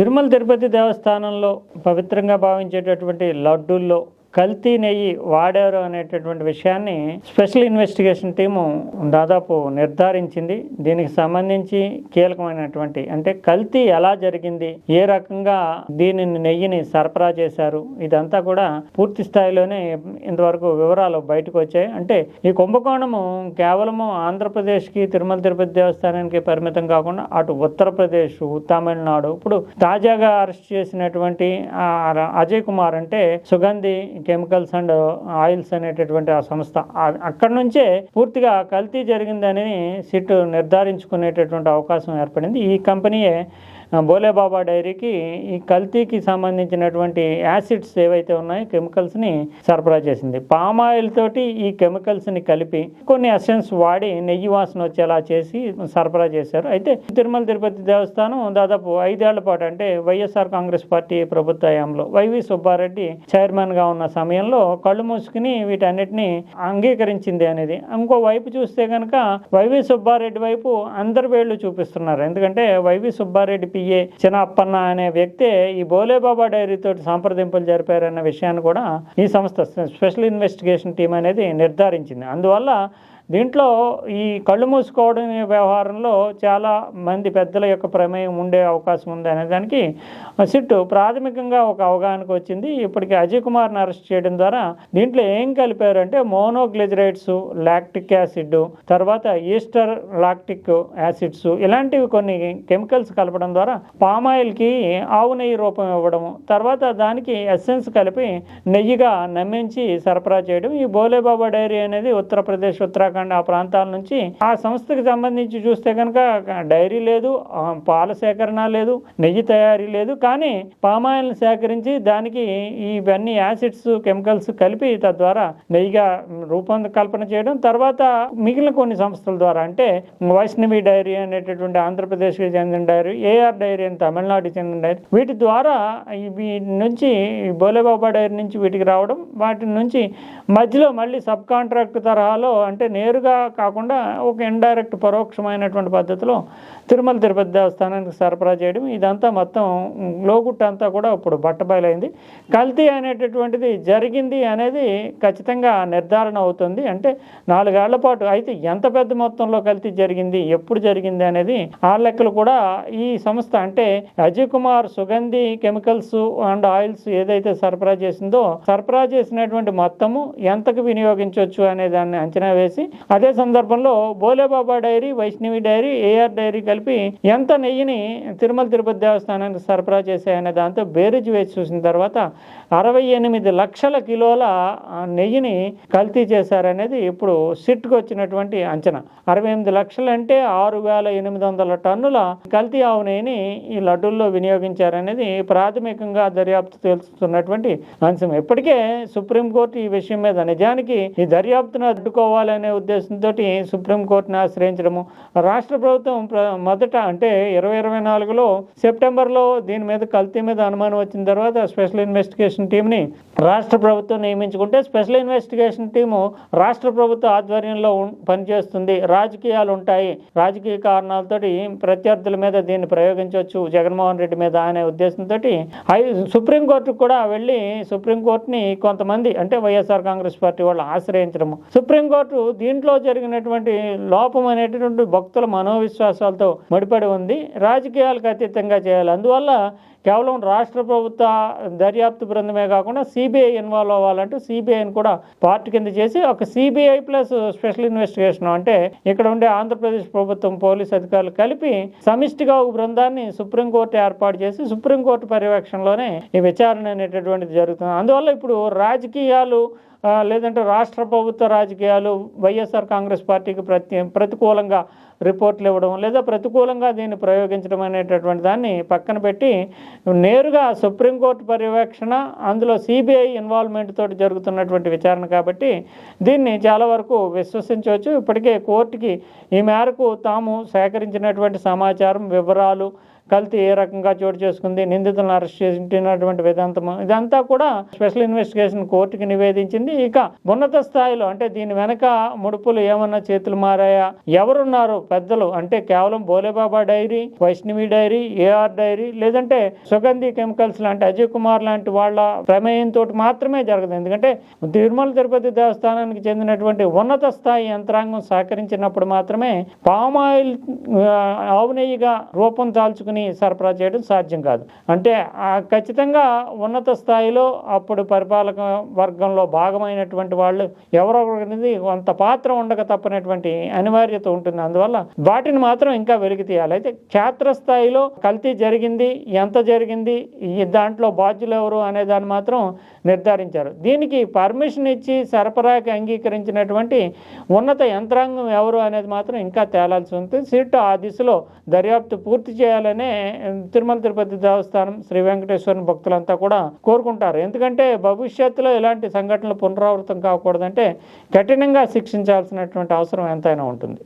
తిరుమల తిరుపతి దేవస్థానంలో పవిత్రంగా భావించేటటువంటి లడ్డూల్లో కల్తీ నెయ్యి వాడారు అనేటటువంటి విషయాన్ని స్పెషల్ ఇన్వెస్టిగేషన్ టీము దాదాపు నిర్ధారించింది. దీనికి సంబంధించి కీలకమైనటువంటి అంటే కల్తీ ఎలా జరిగింది ఏ రకంగా దీనిని నెయ్యిని సరఫరా చేశారు ఇదంతా కూడా పూర్తి స్థాయిలోనే ఇంతవరకు వివరాలు బయటకు వచ్చాయి. అంటే ఈ కుంభకోణము కేవలము ఆంధ్రప్రదేశ్కి తిరుమల తిరుపతి దేవస్థానానికి పరిమితం కాకుండా అటు ఉత్తరప్రదేశ్ తమిళనాడు ఇప్పుడు తాజాగా అరెస్ట్ చేసినటువంటి అజయ్ కుమార్ అంటే సుగంధి కెమికల్స్ అండ్ ఆయిల్స్ అనేటటువంటి ఆ సంస్థ. అక్కడ అక్కడి నుంచే పూర్తిగా కల్తీ జరిగిందని సిట్ నిర్ధారించుకునేటటువంటి అవకాశం ఏర్పడింది. ఈ కంపెనీయే బోలేబాబా డైరీకి ఈ కల్తీకి సంబంధించినటువంటి యాసిడ్స్ ఏవైతే ఉన్నాయో కెమికల్స్ని సరఫరా చేసింది. పామ్ ఆయిల్ తోటి ఈ కెమికల్స్ని కలిపి కొన్ని అసెన్స్ వాడి నెయ్యి వాసన వచ్చేలా చేసి సరఫరా చేశారు. అయితే తిరుమల తిరుపతి దేవస్థానం దాదాపు ఐదేళ్ళ పాటు అంటే వైఎస్ఆర్ కాంగ్రెస్ పార్టీ ప్రభుత్వ హయాంలో వైవి సుబ్బారెడ్డి చైర్మన్గా ఉన్న సమయంలో కళ్ళు మూసుకుని వీటన్నిటిని అంగీకరించింది అనేది. ఇంకో వైపు చూస్తే కనుక వైవి సుబ్బారెడ్డి వైపు అందరి వేళ్ళు చూపిస్తున్నారు. ఎందుకంటే వైవి సుబ్బారెడ్డి పిఏ చిన్నప్పన్న అనే వ్యక్తే ఈ బోలేబాబా డైరీ తోటి సంప్రదింపులు జరిపారన్న విషయాన్ని కూడా ఈ సంస్థ స్పెషల్ ఇన్వెస్టిగేషన్ టీం అనేది నిర్ధారించింది. అందువల్ల దీంట్లో ఈ కళ్ళు మూసుకోవడం వ్యవహారంలో చాలా మంది పెద్దల యొక్క ప్రమేయం ఉండే అవకాశం ఉంది అనే దానికి సిట్టు ప్రాథమికంగా ఒక అవగాహనకు వచ్చింది. ఇప్పటికి అజయ్ కుమార్ని అరెస్ట్ చేయడం ద్వారా దీంట్లో ఏం కలిపారంటే మోనోగ్లిజరైడ్స్ లాక్టిక్ యాసిడ్ తర్వాత ఈస్టర్ లాక్టిక్ యాసిడ్స్ ఇలాంటివి కొన్ని కెమికల్స్ కలపడం ద్వారా పామాయిల్కి ఆవు నెయ్యి రూపం ఇవ్వడం తర్వాత దానికి ఎస్సెన్స్ కలిపి నెయ్యిగా నమ్మించి సరఫరా చేయడం. ఈ బోలేబాబా డైరీ అనేది ఉత్తరప్రదేశ్ ఉత్తరాఖండ్ ఆ ప్రాంతాల నుంచి ఆ సంస్థకి సంబంధించి చూస్తే కనుక డైరీ లేదు పాల సేకరణ లేదు నెయ్యి తయారీ లేదు. కానీ పామాయిల్ని సేకరించి దానికి ఇవన్నీ యాసిడ్స్ కెమికల్స్ కలిపి తద్వారా నెయ్యిగా రూపకల్పన చేయడం. తర్వాత మిగిలిన కొన్ని సంస్థల ద్వారా అంటే వైష్ణవి డైరీ అనేటటువంటి ఆంధ్రప్రదేశ్కి చెందిన డైరీ ఏఆర్ డైరీ అని తమిళనాడుకి చెందిన డైరీ వీటి ద్వారా వీటి నుంచి బోలేబాబా డైరీ నుంచి వీటికి రావడం వాటి నుంచి మధ్యలో మళ్ళీ సబ్ కాంట్రాక్ట్ తరహాలో అంటే నేరుగా కాకుండా ఒక ఇండైరెక్ట్ పరోక్షమైనటువంటి పద్ధతిలో తిరుమల తిరుపతి దేవస్థానానికి సరఫరా చేయడం ఇదంతా మొత్తం లోగుట్ట అంతా కూడా ఇప్పుడు బట్టబయలైంది. కల్తీ అనేటటువంటిది జరిగింది అనేది ఖచ్చితంగా నిర్ధారణ అవుతుంది. అంటే నాలుగేళ్ళ పాటు అయితే ఎంత పెద్ద మొత్తంలో కల్తీ జరిగింది ఎప్పుడు జరిగింది అనేది ఆ లెక్కలు కూడా ఈ సంస్థ అంటే Ajay Kumar Sugandhi chemicals and oils ఏదైతే సరఫరా చేసిందో సరఫరా చేసినటువంటి మొత్తము ఎంతకు వినియోగించవచ్చు అనే దాన్ని అంచనా వేసి అదే సందర్భంలో Bhole Baba dairy Vaishnavi dairy AR dairy కలిపి ఎంత నెయ్యిని తిరుమల తిరుపతి దేవస్థానానికి సరఫరా చేశాయనే దాంతో బేరీజ్ వేసి చూసిన తర్వాత అరవై ఎనిమిది లక్షల కిలోల నెయ్యిని కల్తీ చేశారనేది ఇప్పుడు సిట్కు వచ్చినటువంటి అంచనా. అరవై ఎనిమిది లక్షలు అంటే ఆరు వేల ఎనిమిది వందల టన్నుల కల్తీ ఆవు నెయ్యిని ఈ లడ్డూల్లో వినియోగించారనేది ప్రాథమికంగా దర్యాప్తు తెలుస్తున్నటువంటి అంశం. ఇప్పటికే సుప్రీంకోర్టు ఈ విషయం మీద నిజానికి ఈ దర్యాప్తును అడ్డుకోవాలనే ఉద్దేశంతో సుప్రీంకోర్టును ఆశ్రయించడము. రాష్ట్ర ప్రభుత్వం మొదట అంటే ఇరవై ఇరవై నాలుగులో సెప్టెంబర్లో దీని మీద కల్తీ మీద అనుమానం వచ్చిన తర్వాత స్పెషల్ ఇన్వెస్టిగేషన్ టీంని రాష్ట్ర ప్రభుత్వం నియమించుకుంటే స్పెషల్ ఇన్వెస్టిగేషన్ టీము రాష్ట్ర ప్రభుత్వ ఆధ్వర్యంలో ఉం- పనిచేస్తుంది. రాజకీయాలు ఉంటాయి. రాజకీయ కారణాలతోటి ప్రత్యర్థుల మీద దీన్ని ప్రయోగించవచ్చు. జగన్మోహన్ రెడ్డి మీద అనే ఉద్దేశంతో హై సుప్రీంకోర్టుకు కూడా వెళ్ళి సుప్రీంకోర్టుని కొంతమంది అంటే వైఎస్ఆర్ కాంగ్రెస్ పార్టీ వాళ్ళు ఆశ్రయించడము. సుప్రీంకోర్టు దీంట్లో జరిగినటువంటి లోపం అనేటటువంటి భక్తుల మనోవిశ్వాసాలతో ముడిపడి ఉంది. రాజకీయాలకు అతీతంగా చేయాలి. అందువల్ల కేవలం రాష్ట్ర ప్రభుత్వ దర్యాప్తు బృందమే కాకుండా సిబిఐ ఇన్వాల్వ్ అవ్వాలంటే సిబిఐని కూడా పార్ట్ కింద చేసి ఒక సిబిఐ ప్లస్ స్పెషల్ ఇన్వెస్టిగేషన్ అంటే ఇక్కడ ఉండే ఆంధ్రప్రదేశ్ ప్రభుత్వం పోలీస్ అధికారులు కలిపి సమిష్టిగా ఒక బృందాన్ని సుప్రీంకోర్టు ఏర్పాటు చేసి సుప్రీంకోర్టు పర్యవేక్షణలోనే ఈ విచారణ అనేటటువంటిది జరుగుతుంది. అందువల్ల ఇప్పుడు రాజకీయాలు లేదంటే రాష్ట్ర ప్రభుత్వ రాజకీయాలు వైఎస్ఆర్ కాంగ్రెస్ పార్టీకి ప్రతి ప్రతికూలంగా రిపోర్ట్లు ఇవ్వడం లేదా ప్రతికూలంగా దీన్ని ప్రయోగించడం అనేటటువంటి దాన్ని పక్కన పెట్టి నేరుగా సుప్రీంకోర్టు పర్యవేక్షణ అందులో సిబిఐ ఇన్వాల్వ్మెంట్ తోటి జరుగుతున్నటువంటి విచారణ కాబట్టి దీన్ని చాలా వరకు విశ్వసించవచ్చు. ఇప్పటికే కోర్టుకి ఈ మేరకు తాము సేకరించినటువంటి సమాచారం వివరాలు కల్తీ ఏ రకంగా చోటు చేసుకుంది నిందితులను అరెస్ట్ చేసినటువంటి విధాంతము ఇదంతా కూడా స్పెషల్ ఇన్వెస్టిగేషన్ కోర్టుకి నివేదించింది. ఇక ఉన్నత స్థాయిలో అంటే దీని వెనక ముడుపులు ఏమన్నా చేతులు మారాయా? ఎవరున్నారు? పెద్దలు అంటే కేవలం Bhole Baba dairy Vaishnavi dairy AR dairy లేదంటే సుగంధి కెమికల్స్ లాంటి అజయ్ కుమార్ లాంటి వాళ్ళ ప్రమేయంతో మాత్రమే జరగదు. ఎందుకంటే తిరుమల తిరుపతి దేవస్థానానికి చెందినటువంటి ఉన్నత స్థాయి యంత్రాంగం సహకరించినప్పుడు మాత్రమే పామాయిల్ ఆవు నెయ్యిగా రూపం దాల్చుకుని సరఫరా చేయడం సాధ్యం కాదు. అంటే ఖచ్చితంగా ఉన్నత స్థాయిలో అప్పుడు పరిపాలక వర్గంలో భాగమైనటువంటి వాళ్ళు ఎవరో అనేది కొంత పాత్ర ఉండక తప్పనటువంటి అనివార్యత ఉంటుంది. అందువల్ల వాటిని మాత్రం ఇంకా వెలికి తీయాలి. అయితే క్షేత్రస్థాయిలో కల్తీ జరిగింది ఎంత జరిగింది ఈ దాంట్లో బాధ్యులు ఎవరు అనే దాన్ని మాత్రం నిర్ధారించారు. దీనికి పర్మిషన్ ఇచ్చి సరఫరాకి అంగీకరించినటువంటి ఉన్నత యంత్రాంగం ఎవరు అనేది మాత్రం ఇంకా తేలాల్సి ఉంటుంది సిట్ ఆ దిశలో దర్యాప్తు పూర్తి చేయాలనే తిరుమల తిరుపతి దేవస్థానం శ్రీ వెంకటేశ్వర భక్తులంతా కూడా కోరుకుంటారు. ఎందుకంటే భవిష్యత్తులో ఇలాంటి సంఘటనలు పునరావృతం కాకూడదంటే కఠినంగా శిక్షించాల్సినటువంటి అవసరం ఎంతైనా ఉంటుంది.